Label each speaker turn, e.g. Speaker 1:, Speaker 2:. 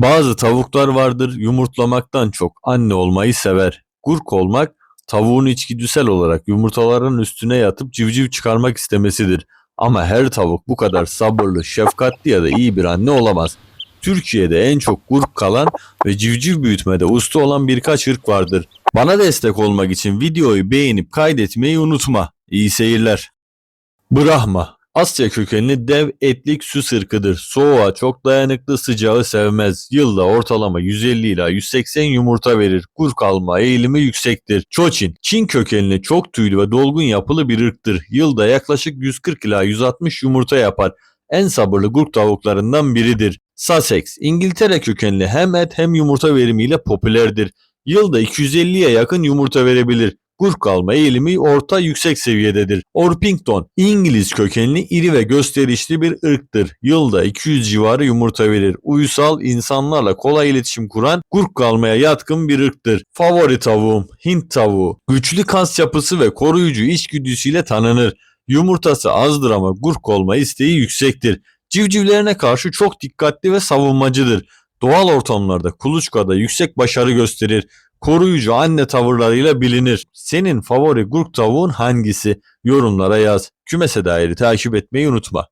Speaker 1: Bazı tavuklar vardır yumurtlamaktan çok anne olmayı sever. Gurk olmak tavuğun içgüdüsel olarak yumurtaların üstüne yatıp civciv çıkarmak istemesidir. Ama her tavuk bu kadar sabırlı, şefkatli ya da iyi bir anne olamaz. Türkiye'de en çok gurk kalan ve civciv büyütmede usta olan birkaç ırk vardır. Bana destek olmak için videoyu beğenip kaydetmeyi unutma. İyi seyirler. Brahma Asya kökenli dev etlik süs ırkıdır. Soğuğa çok dayanıklı sıcağı sevmez. Yılda ortalama 150 ila 180 yumurta verir. Kurk alma eğilimi yüksektir. Çoçin Çin kökenli çok tüylü ve dolgun yapılı bir ırktır. Yılda yaklaşık 140 ila 160 yumurta yapar. En sabırlı gurk tavuklarından biridir. Sussex İngiltere kökenli hem et hem yumurta verimiyle popülerdir. Yılda 250'ye yakın yumurta verebilir. Gurk alma eğilimi orta yüksek seviyededir. Orpington, İngiliz kökenli iri ve gösterişli bir ırktır. Yılda 200 civarı yumurta verir. Uysal, insanlarla kolay iletişim kuran, gurk kalmaya yatkın bir ırktır. Favori tavuğum, Hint tavuğu. Güçlü kas yapısı ve koruyucu içgüdüsüyle tanınır. Yumurtası azdır ama gurk olma isteği yüksektir. Civcivlerine karşı çok dikkatli ve savunmacıdır. Doğal ortamlarda kuluçkada yüksek başarı gösterir koruyucu anne tavırlarıyla bilinir. Senin favori gurk tavuğun hangisi? Yorumlara yaz. Kümese dairi takip etmeyi unutma.